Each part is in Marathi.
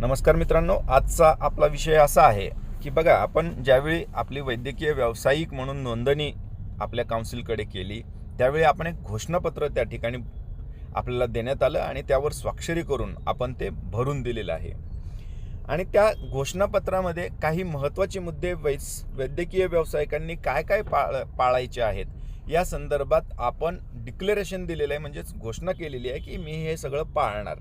नमस्कार मित्रांनो आजचा आपला विषय असा आहे की बघा आपण ज्यावेळी आपली वैद्यकीय व्यावसायिक म्हणून नोंदणी आपल्या काउन्सिलकडे केली त्यावेळी आपण एक घोषणापत्र त्या ठिकाणी आपल्याला देण्यात आलं आणि त्यावर स्वाक्षरी करून आपण ते भरून दिलेलं आहे. आणि त्या घोषणापत्रामध्ये काही महत्त्वाचे मुद्दे वैस वैद्यकीय व्यावसायिकांनी काय काय पाळ पाळायचे आहेत या संदर्भात आपण डिक्लेरेशन दिलेलं आहे म्हणजेच घोषणा केलेली आहे की मी हे सगळं पाळणार.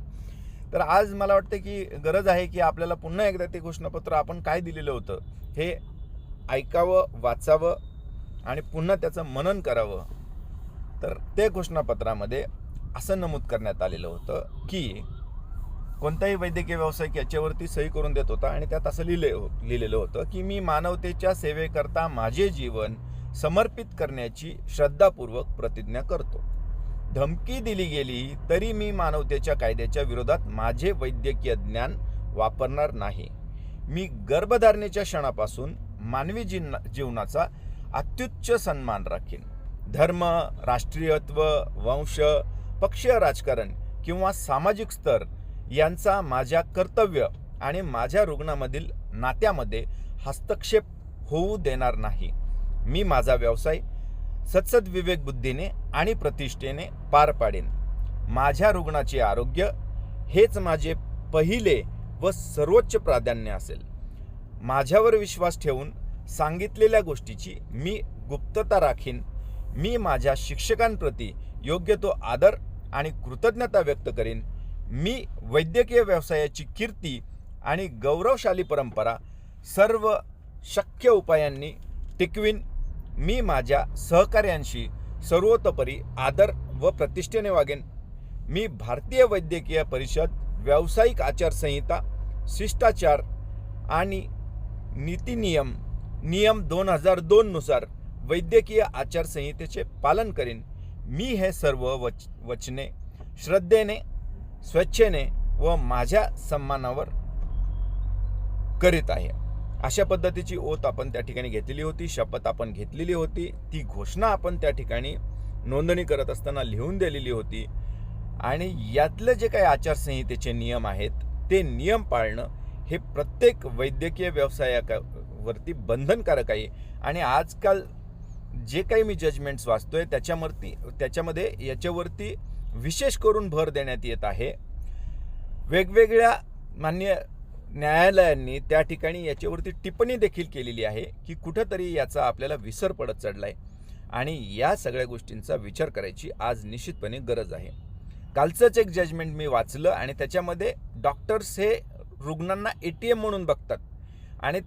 तर आज मला वाटतं की गरज आहे की आपल्याला पुन्हा एकदा ते घोषणापत्र आपण काय दिलेलं होतं हे ऐकावं वाचावं आणि पुन्हा त्याचं मनन करावं. तर ते घोषणापत्रामध्ये असं नमूद करण्यात आलेलं होतं की कोणताही वैद्यकीय व्यावसायिक याच्यावरती सही करून देत होता आणि त्यात असं लिहिले हो, लिहिलेलं होतं की मी मानवतेच्या सेवेकरता माझे जीवन समर्पित करण्याची श्रद्धापूर्वक प्रतिज्ञा करतो. धमकी दिली गेली तरी मी मानवतेच्या कायद्याच्या विरोधात माझे वैद्यकीय ज्ञान वापरणार नाही. मी गर्भधारणेच्या क्षणापासून मानवी जीना जीवनाचा अत्युच्च सन्मान राखीन. धर्म राष्ट्रीयत्व वंश पक्षीय राजकारण किंवा सामाजिक स्तर यांचा माझ्या कर्तव्य आणि माझ्या रुग्णामधील नात्यामध्ये हस्तक्षेप होऊ देणार नाही. मी माझा व्यवसाय सत्सद विवेक बुद्धीने आणि प्रतिष्ठेने पार पाडेन. माझ्या रुग्णाचे आरोग्य हेच माझे पहिले व सर्वोच्च प्राधान्य असेल. माझ्यावर विश्वास ठेवून सांगितलेल्या गोष्टीची मी गुप्तता राखीन. मी माझ्या शिक्षकांप्रती योग्य तो आदर आणि कृतज्ञता व्यक्त करीन. मी वैद्यकीय व्यवसायाची कीर्ती आणि गौरवशाली परंपरा सर्व शक्य उपायांनी टिकवीन. मी माझ्या सहकार्यांशी सर्वतोपरी आदर व प्रतिष्ठेने वागेन. मी भारतीय वैद्यकीय परिषद व्यावसायिक आचारसंहिता शिष्टाचार आणि नीतिनियम नियम दोन हजार दोननुसार वैद्यकीय आचारसंहितेचे पालन करीन. मी हे सर्व वच वचने श्रद्धेने स्वेच्छेने व माझ्या सन्मानावर करीत आहे. अशा पद्धतीची ओत आपण त्या ठिकाणी घेतलेली होती शपथ आपण घेतलेली होती ती घोषणा आपण त्या ठिकाणी नोंदणी करत असताना लिहून दिलेली होती. आणि यातलं जे काही आचारसंहितेचे नियम आहेत ते नियम पाळणं हे प्रत्येक वैद्यकीय व्यवसायावरती बंधनकारक आहे. आणि आजकाल जे काही मी जजमेंट्स वाचतोय त्याच्यावरती त्याच्यामध्ये याच्यावरती विशेष करून भर देण्यात येत आहे. वेगवेगळ्या मान्य न्यायालयांनी त्या ठिकाणी याच्यावरती टिप्पणी देखील केलेली आहे की कुठंतरी याचा आपल्याला विसर पडत चढलाय. आणि या सगळ्या गोष्टींचा विचार करायची आज निश्चितपणे गरज आहे. कालचंच एक जजमेंट मी वाचलं आणि त्याच्यामध्ये डॉक्टर्स हे रुग्णांना ए टी एम म्हणून बघतात. आणि त्या